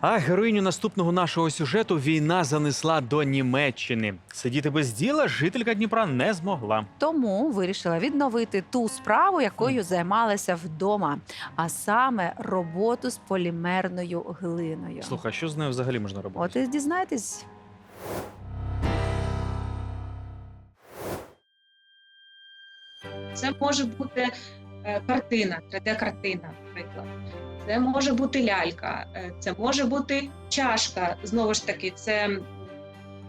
А героїню наступного нашого сюжету війна занесла до Німеччини. Сидіти без діла жителька Дніпра не змогла. Тому вирішила відновити ту справу, якою займалася вдома, а саме роботу з полімерною глиною. Слухай, а що з нею взагалі можна робити? От і дізнаєтесь. Це може бути е, картина, 3D-картина, наприклад. Це може бути лялька, е, це може бути чашка. Знову ж таки, це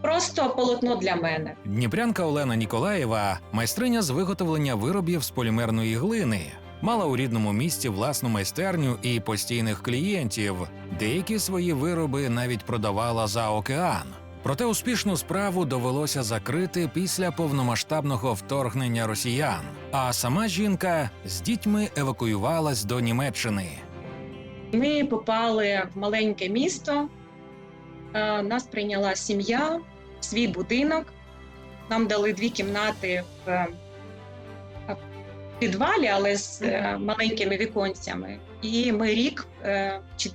просто полотно для мене. Дніпрянка Олена Ніколаєва майстриня з виготовлення виробів з полімерної глини. Мала у рідному місті власну майстерню і постійних клієнтів. Деякі свої вироби навіть продавала за океан. Проте успішну справу довелося закрити після повномасштабного вторгнення росіян. А сама жінка з дітьми евакуювалась до Німеччини. Ми попали в маленьке місто. е, Нас прийняла сім'я, свій будинок. Нам дали дві кімнати в е, підвалі, але з е, маленькими віконцями. І ми рік чи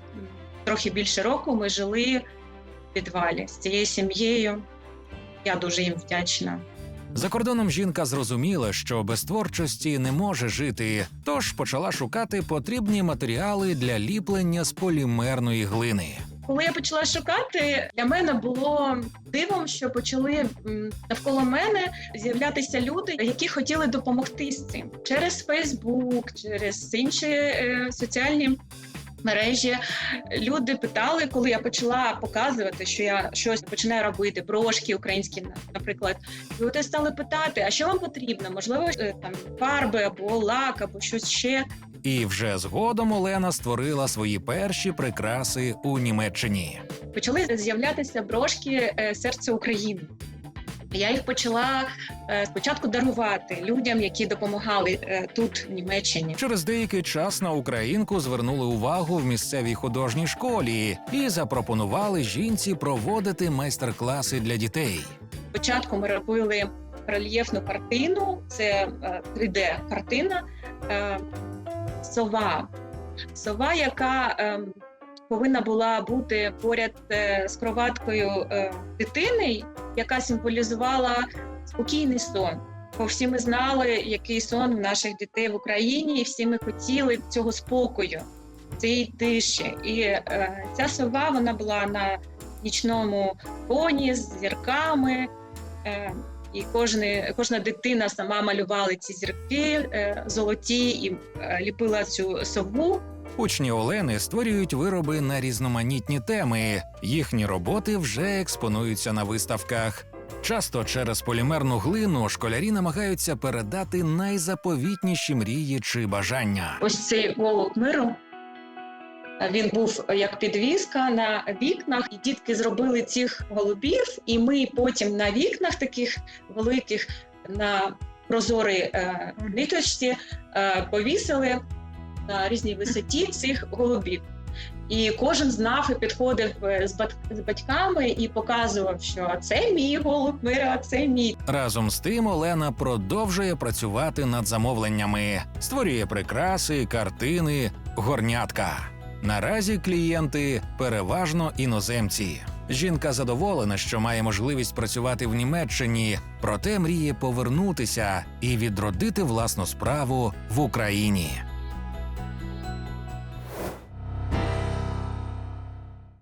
трохи більше року ми жили в підвалі з цією сім'єю. Я дуже їм вдячна. За кордоном жінка зрозуміла, що без творчості не може жити, тож почала шукати потрібні матеріали для ліплення з полімерної глини. Коли я почала шукати, для мене було дивом, що почали навколо мене з'являтися люди, які хотіли допомогти з цим через Фейсбук, через інші е, соціальні. Мережі люди питали, коли я почала показувати, що я щось починаю робити, брошки українські, наприклад. Люди стали питати: а що вам потрібно? Можливо, е, там фарби або лак, або щось ще. І вже згодом Олена створила свої перші прикраси у Німеччині. почали з'являтися брошки е, серце України. Я їх почала е, спочатку дарувати людям, які допомагали е, тут, в Німеччині. Через деякий час на українку звернули увагу в місцевій художній школі і запропонували жінці проводити майстер-класи для дітей. Спочатку ми робили рельєфну картину, це 3D-картина, сова. Сова, яка е, повинна була бути поряд е, з кроваткою е, дитини, яка символізувала спокійний сон. Бо всі ми знали, який сон в наших дітей в Україні, і всі ми хотіли цього спокою, цієї тиші. І е, ця сова вона була на нічному фоні з зірками. Е, і кожна, кожна дитина сама малювала ці зірки е, золоті і е, ліпила цю сову. Учні Олени створюють вироби на різноманітні теми. Їхні роботи вже експонуються на виставках. Часто через полімерну глину школярі намагаються передати найзаповітніші мрії чи бажання. Ось цей голуб миру. Він був як підвіска на вікнах, і дітки зробили цих голубів, і ми потім на вікнах таких великих на прозорій е, ниточці е, повісили на різній висоті цих голубів. І кожен знав і підходив е, з бат- з батьками і показував, що це мій голуб мира, це мій. Разом з тим Олена продовжує працювати над замовленнями, створює прикраси, картини, горнятка. Наразі клієнти переважно іноземці. Жінка задоволена, що має можливість працювати в Німеччині, проте мріє повернутися і відродити власну справу в Україні.